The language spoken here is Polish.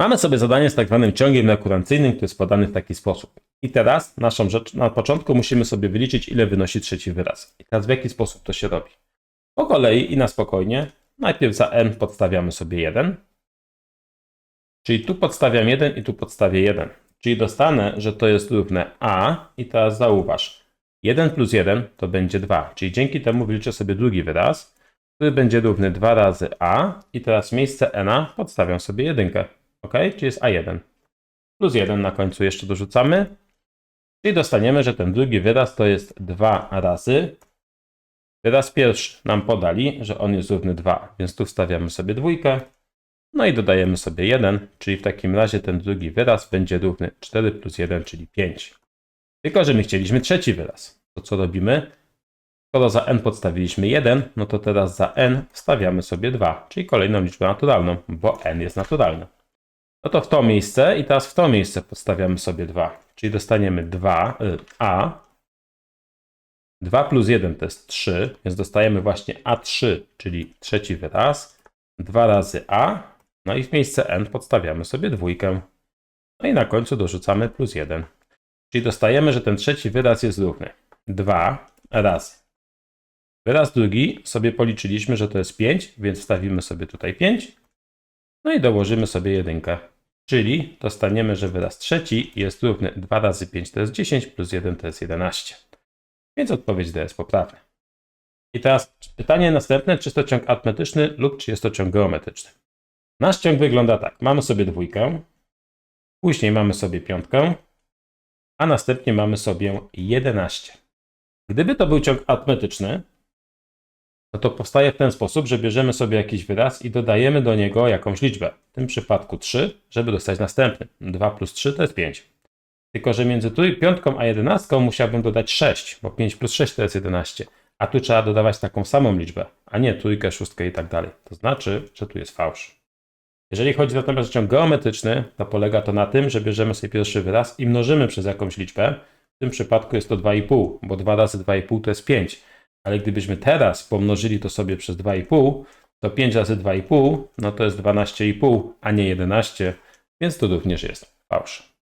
Mamy sobie zadanie z tak zwanym ciągiem rekurencyjnym, który jest podany w taki sposób. I teraz naszą rzecz, na początku musimy sobie wyliczyć, ile wynosi trzeci wyraz. I teraz w jaki sposób to się robi? Po kolei i na spokojnie. Najpierw za n podstawiamy sobie 1. Czyli tu podstawiam 1 i tu podstawię 1. Czyli dostanę, że to jest równe a i teraz zauważ. 1 plus 1 to będzie 2. Czyli dzięki temu wyliczę sobie drugi wyraz, który będzie równy 2 razy a i teraz miejsce n podstawiam sobie 1. Ok? Czyli jest a1. Plus 1 na końcu jeszcze dorzucamy. Czyli dostaniemy, że ten drugi wyraz to jest 2 razy. Wyraz pierwszy nam podali, że on jest równy 2, więc tu wstawiamy sobie dwójkę. No i dodajemy sobie 1, czyli w takim razie ten drugi wyraz będzie równy 4 plus 1, czyli 5. Tylko, że my chcieliśmy trzeci wyraz. To co robimy? Skoro za n podstawiliśmy 1, no to teraz za n wstawiamy sobie 2, czyli kolejną liczbę naturalną, bo n jest naturalne. No to w to miejsce i teraz w to miejsce podstawiamy sobie 2, czyli dostaniemy 2, y, a 2 plus 1 to jest 3, więc dostajemy właśnie A3, czyli trzeci wyraz. 2 razy A, no i w miejsce n podstawiamy sobie dwójkę. No i na końcu dorzucamy plus 1. Czyli dostajemy, że ten trzeci wyraz jest równy 2 razy. Wyraz drugi sobie policzyliśmy, że to jest 5, więc wstawimy sobie tutaj 5. No i dołożymy sobie jedynkę. Czyli dostaniemy, że wyraz trzeci jest równy 2 razy 5 to jest 10, plus 1 to jest 11. Więc odpowiedź D jest poprawna. I teraz pytanie następne, czy jest to ciąg arytmetyczny lub czy jest to ciąg geometryczny. Nasz ciąg wygląda tak. Mamy sobie dwójkę, później mamy sobie piątkę, a następnie mamy sobie 11. Gdyby to był ciąg arytmetyczny, no to powstaje w ten sposób, że bierzemy sobie jakiś wyraz i dodajemy do niego jakąś liczbę. W tym przypadku 3, żeby dostać następny. 2 plus 3 to jest 5. Tylko, że między trój, piątką a jedenastką musiałbym dodać 6, bo 5 plus 6 to jest 11. A tu trzeba dodawać taką samą liczbę, a nie trójkę, szóstkę i tak dalej. To znaczy, że tu jest fałsz. Jeżeli chodzi natomiast o ciąg geometryczny, to polega to na tym, że bierzemy sobie pierwszy wyraz i mnożymy przez jakąś liczbę. W tym przypadku jest to 2,5, bo 2 razy 2,5 to jest 5. Ale gdybyśmy teraz pomnożyli to sobie przez 2,5, to 5 razy 2,5 no to jest 12,5, a nie 11, więc to również jest fałsz.